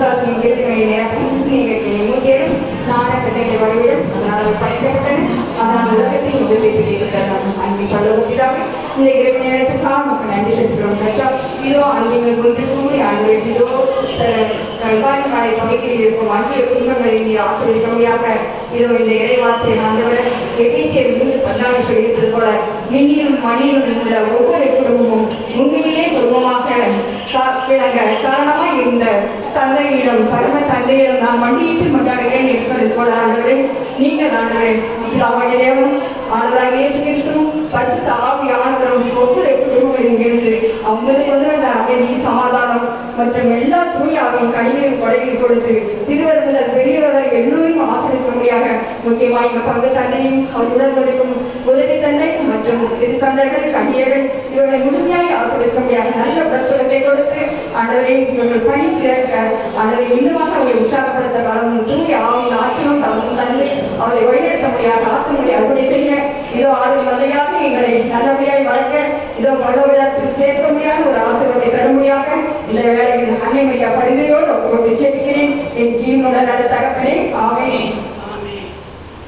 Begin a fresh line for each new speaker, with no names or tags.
பூசாசி நிகழ்ச்சிகளை நேரத்தில் நிகழ்ச்சியை முக்கியம் நாடகத்தை வருவிடும் அதனால் அவை படைக்கப்பட்டன அதனால் உலகத்தை உதவி இருக்கிறது அன்பி பல்லவத்திலாக இந்த இரவு நேரத்துக்காக நமக்கு நன்றி செலுத்துகிறோம். கஷ்டம் இதோ அன்பிங்கள் ஒன்று கூடி அன்பில் இதோ கண்காணி மாலை பகுதியில் இருக்கும் அன்பிய குடும்பங்களை நீர் ஆசிரியர்களாக இதோ இந்த இறைவார்த்தை ஆண்டவர் எபேசியர் மூன்று பதினாலு சொல்லியிருப்பது போல மின்னிலும் மணியிலும் உள்ள ஒவ்வொரு விளங்க காரணமாய் இருந்த தந்தையிடம் பரம தந்தையிடம் நான் மண்டியிட்டு மன்றாடுகிறேன் என்பது போல ஆண்டவரே நீங்கள் ஆண்டவரே பிதாவாகிய தேவனும் ஆண்டவராக இயேசு கிறிஸ்துவும் பரிசுத்த ஆவியானவரும் ஒவ்வொரு குடும்பங்களிலும் இருந்து அவங்களுக்கு வந்து அந்த அமைதி சமாதானம் மற்றும் எல்லா தூய் அவன் கனிவையும் கொடையும் கொடுத்து சிறுவர் முதல் பெரியவர் எல்லோரும் ஆசிரியக்கும்படியாக முக்கியமாக இந்த பங்கு தந்தையும் அவருடன் கொடுக்கும் உதவி தந்தை மற்றும் திருத்தந்தைகள் கன்னியர்கள் இவர்களை முழுமையாக ஆசிரியக்கும்படியாக நல்ல பிரசுரத்தை ஆண்டவரே இவர்கள் பணி திறக்க ஆண்டவரை இன்னுமாக அவரை உற்சாகப்படுத்த வளமும் தூய ஆவின் ஆச்சரியம் வளமும் தந்து அவரை வழிநடத்த முடியாது ஆக்க முடியாது அப்படி செய்ய. இதோ ஆறு மதையாக எங்களை நல்லபடியாக வளர்க்க. இதோ பல்லவத்தில் சேர்க்க முடியாத ஒரு ஆசிரியத்தை தரும்படியாக இந்த வேலையில் அன்னை மையா பரிந்துரையோடு ஒப்புக்கொண்டு ஜெபிக்கிறேன் என் கீழ்நுடன் நடத்தகப்பனே ஆவேன்